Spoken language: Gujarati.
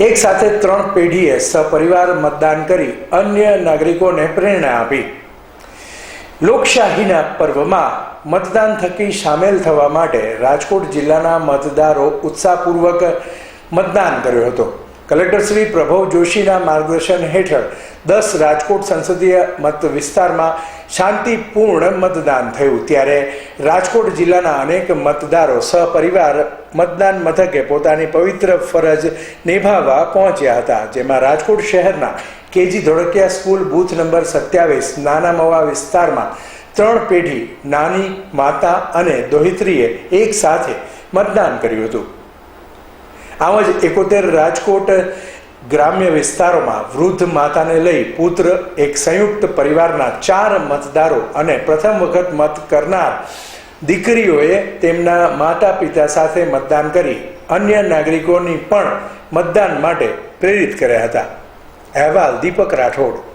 એક સાથે ત્રણ પેઢીએ સપરિવાર મતદાન કરી અન્ય નાગરિકોને પ્રેરણા આપી. લોકશાહીના પર્વમાં મતદાન થકી સામેલ થવા માટે રાજકોટ જિલ્લાના મતદારો ઉત્સાહપૂર્વક મતદાન કર્યો હતો. કલેક્ટર શ્રી પ્રભવ જોશીના માર્ગદર્શન હેઠળ દસ રાજકોટ સંસદીય મત વિસ્તારમાં શાંતિપૂર્ણ મતદાન થયું. ત્યારે રાજકોટ જિલ્લાના અનેક મતદારો સહપરિવાર મતદાન મથકે પોતાની પવિત્ર ફરજ નિભાવવા પહોંચ્યા હતા. જેમાં રાજકોટ શહેરના KG Dholakiya school booth number સત્યાવીસ નાના મવા વિસ્તારમાં ત્રણ પેઢી નાની, માતા અને દોહિત્રીએ એક સાથે મતદાન કર્યું હતું. આમ જ એકોતેર રાજકોટ ગ્રામ્ય વિસ્તારોમાં વૃદ્ધ માતાને લઈ પુત્ર, એક સંયુક્ત પરિવારના ચાર મતદારો અને પ્રથમ વખત મત કરનાર દીકરીઓએ તેમના માતા પિતા સાથે મતદાન કરી અન્ય નાગરિકોની પણ મતદાન માટે પ્રેરિત કર્યા હતા. અહેવાલ દીપક રાઠોડ.